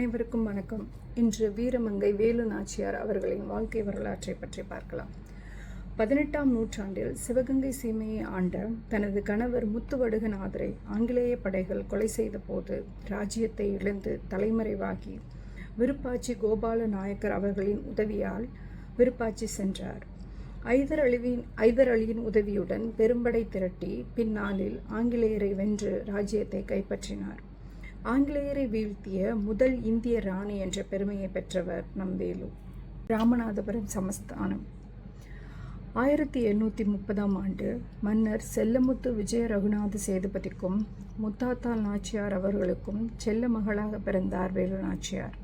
அனைவருக்கும் வணக்கம். இன்று வீரமங்கை வேலு நாச்சியார் அவர்களின் வாழ்க்கை வரலாற்றை பற்றி பார்க்கலாம். பதினெட்டாம் நூற்றாண்டில் சிவகங்கை சீமையை ஆண்ட தனது கணவர் முத்துவடுகநாதரை ஆங்கிலேய படைகள் கொலை செய்த போது ராஜ்யத்தை இழந்து தலைமறைவாகி விருப்பாச்சி கோபால நாயக்கர் அவர்களின் உதவியால் விருப்பாச்சி சென்றார். ஐதர் அழிவின் ஐதர் அலியின் உதவியுடன் பெரும்படை திரட்டி பின்னாளில் ஆங்கிலேயரை வென்று ராஜ்யத்தை கைப்பற்றினார். ஆங்கிலேயரை வீழ்த்திய முதல் இந்திய ராணி என்ற பெருமையை பெற்றவர் நம் வேலு. ராமநாதபுரம் சமஸ்தானம். ஆயிரத்தி எண்ணூற்றி முப்பதாம் ஆண்டு மன்னர் செல்லமுத்து விஜய ரகுநாத சேதுபதிக்கும் முத்தாத்தாள் நாச்சியார் அவர்களுக்கும் செல்ல மகளாக பிறந்தார் வேலு நாச்சியார்.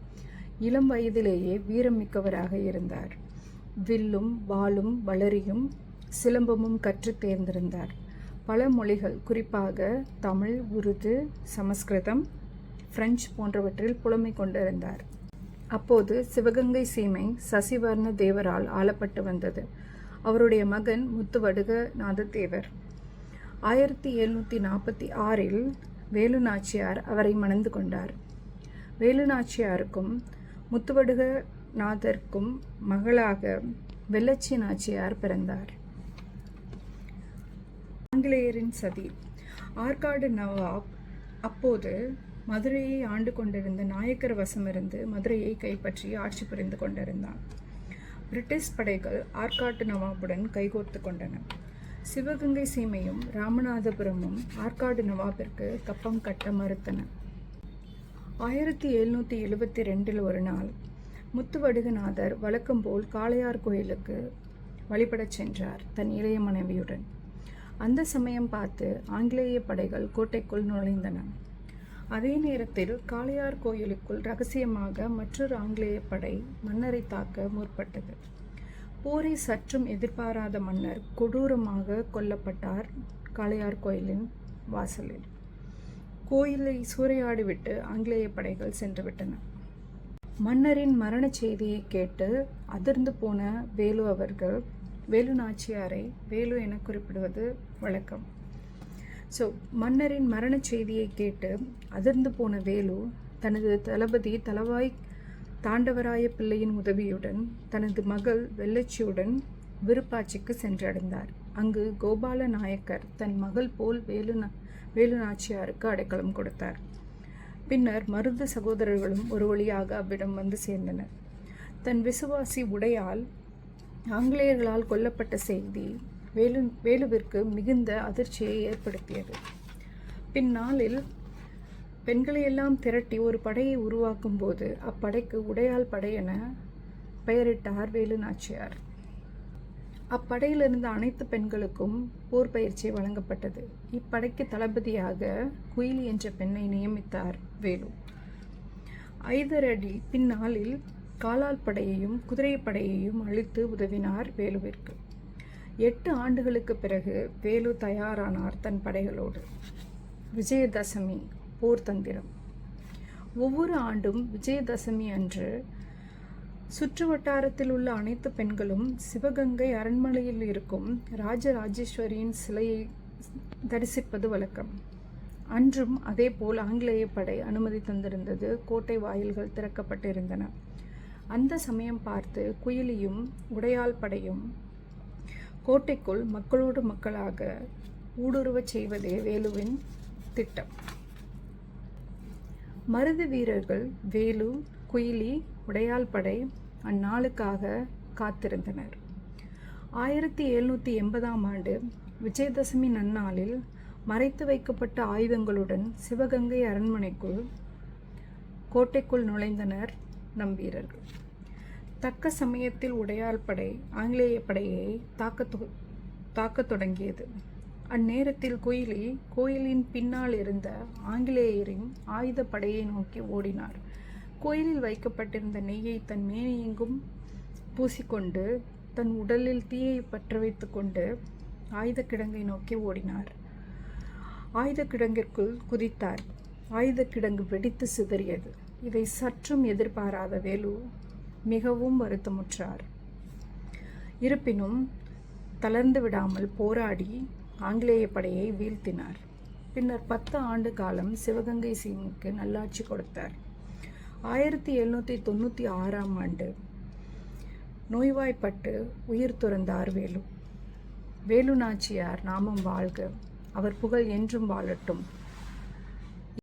இளம் வயதிலேயே வீரம் மிக்கவராக இருந்தார். வில்லும் வாளும் வளரியும் சிலம்பமும் கற்றுத் தேர்ந்திருந்தார். பல மொழிகள் குறிப்பாக தமிழ் உருது சமஸ்கிருதம் பிரெஞ்சு போன்றவற்றில் புலமை கொண்டிருந்தார். அப்போது சிவகங்கை சீமை சசிவர்ண தேவரால் ஆளப்பட்டு வந்தது. அவருடைய மகன் முத்துவடுக நாதத்தேவர் ஆயிரத்தி எழுநூற்றி நாற்பத்தி ஆறில் வேலு நாச்சியார் அவரை மணந்து கொண்டார். வேலு நாச்சியாருக்கும் முத்துவடுகநாதருக்கும் மகளாக வெள்ளச்சி நாச்சியார் பிறந்தார். ஆங்கிலேயரின் சதி. ஆற்காடு நவாப் அப்போது மதுரையை ஆண்டு கொண்டிருந்த நாயக்கர் வசமிருந்து மதுரையை கைப்பற்றி ஆட்சி புரிந்து கொண்டிருந்தான். பிரிட்டிஷ் படைகள் ஆற்காட்டு நவாபுடன் கைகோர்த்து கொண்டன. சிவகங்கை சீமையும் ராமநாதபுரமும் ஆற்காடு நவாபிற்கு கப்பம் கட்ட மறுத்தன. ஆயிரத்தி எழுநூற்றி எழுபத்தி ரெண்டில் ஒரு நாள் முத்துவடுகநாதர் வழக்கம்போல் காளையார் கோயிலுக்கு வழிபடச் சென்றார் தன் இளைய மனைவியுடன். அந்த சமயம் பார்த்து ஆங்கிலேய படைகள் கோட்டைக்குள் நுழைந்தன. அதே நேரத்தில் காளையார் கோயிலுக்குள் ரகசியமாக மற்றொரு ஆங்கிலேய படை மன்னரை தாக்க முற்பட்டது. போரை சற்றும் எதிர்பாராத மன்னர் கொடூரமாக கொல்லப்பட்டார் காளையார் கோயிலின் வாசலில். கோயிலை சூறையாடிவிட்டு ஆங்கிலேய படைகள் சென்றுவிட்டன. மன்னரின் மரணச் செய்தியை கேட்டு அதிர்ந்து போன வேலு அவர்கள் வேலு நாச்சியாரை வேலு என குறிப்பிடுவது வழக்கம். ஸோ மன்னரின் மரணச் செய்தியை கேட்டு அதிர்ந்து போன வேலு தனது தளபதி தளவாய் தாண்டவராய பிள்ளையின் உதவியுடன் தனது மகள் வெள்ளச்சியுடன் விருப்பாட்சிக்கு சென்றடைந்தார். அங்கு கோபால நாயக்கர் தன் மகள் போல் வேலு வேலு நாச்சியாருக்கு அடைக்கலம் கொடுத்தார். பின்னர் மருத சகோதரர்களும் ஒரு வழியாக அவ்விடம் வந்து சேர்ந்தனர். தன் விசுவாசி உடையால் ஆங்கிலேயர்களால் கொல்லப்பட்ட செய்தி வேலு வேலுவிற்கு மிகுந்த அதிர்ச்சியை ஏற்படுத்தியது. பின்னாளில் பெண்களையெல்லாம் திரட்டி ஒரு படையை உருவாக்கும் போது அப்படைக்கு உடையாள் படை என பெயரிட்டார் வேலு நாச்சியார். அப்படையில் இருந்த அனைத்து பெண்களுக்கும் போர் பயிற்சி வழங்கப்பட்டது. இப்படைக்கு தளபதியாக குயிலி என்ற பெண்ணை நியமித்தார் வேலு. ஐதரடி பின்னாளில் காலால் படையையும் குதிரைப்படையையும் அழித்து உதவினார் வேலுவிற்கு. எட்டு ஆண்டுகளுக்கு பிறகு வேலு தயாரானார் தன் படைகளோடு. விஜயதசமி போர் தந்திரம். ஒவ்வொரு ஆண்டும் விஜயதசமி அன்று சுற்று வட்டாரத்தில் உள்ள அனைத்து பெண்களும் சிவகங்கை அரண்மனையில் இருக்கும் ராஜராஜேஸ்வரியின் சிலையை தரிசிப்பது வழக்கம். அன்றும் அதே போல் ஆங்கிலேய படை அனுமதி தந்திருந்தது. கோட்டை வாயில்கள் திறக்கப்பட்டிருந்தன. அந்த சமயம் பார்த்து குயிலியும் உடையாள் படையும் கோட்டைக்குள் மக்களோடு மக்களாக ஊடுருவச் செய்வதே வேலுவின் திட்டம். மருது வீரர்கள் வேலு குயிலி உடையாள் படை அந்நாளுக்காக காத்திருந்தனர். ஆயிரத்தி எழுநூற்றி எண்பதாம் ஆண்டு விஜயதசமி நன்னாளில் மறைத்து வைக்கப்பட்ட ஆயுதங்களுடன் சிவகங்கை அரண்மனைக்குள் கோட்டைக்குள் நுழைந்தனர் நம் வீரர்கள். தக்க சமயத்தில் உடையாள் படை ஆங்கிலேய படையை தாக்க தொ- தாக்கத் தொடங்கியது அந்நேரத்தில் குயிலி கோயிலின் பின்னால் இருந்த ஆங்கிலேயரின் ஆயுத படையை நோக்கி ஓடினார். கோயிலில் வைக்கப்பட்டிருந்த நெய்யை தன் மேனியெங்கும் பூசிக்கொண்டு தன் உடலில் தீயை பற்ற வைத்துக்கொண்டு ஆயுத கிடங்கை நோக்கி ஓடினார். ஆயுத கிடங்கிற்குள் குதித்தார். ஆயுத கிடங்கு வெடித்து சிதறியது. இதை சற்றும் எதிர்பாராத வேலு மிகவும் வருத்தமுற்றார். இருப்பினும் தளர்ந்து விடாமல் போராடி ஆங்கிலேய படையை வீழ்த்தினார். பின்னர் பத்து ஆண்டு காலம் சிவகங்கை சிங்குக்கு நல்லாட்சி கொடுத்தார். ஆயிரத்தி எழுநூற்றி தொண்ணூற்றி ஆறாம் ஆண்டு நோய்வாய்ப்பட்டு உயிர் துறந்தார் வேலு. வேலு நாச்சியார் நாமம் வாழ்க. அவர் புகழ் என்றும் வாழட்டும்.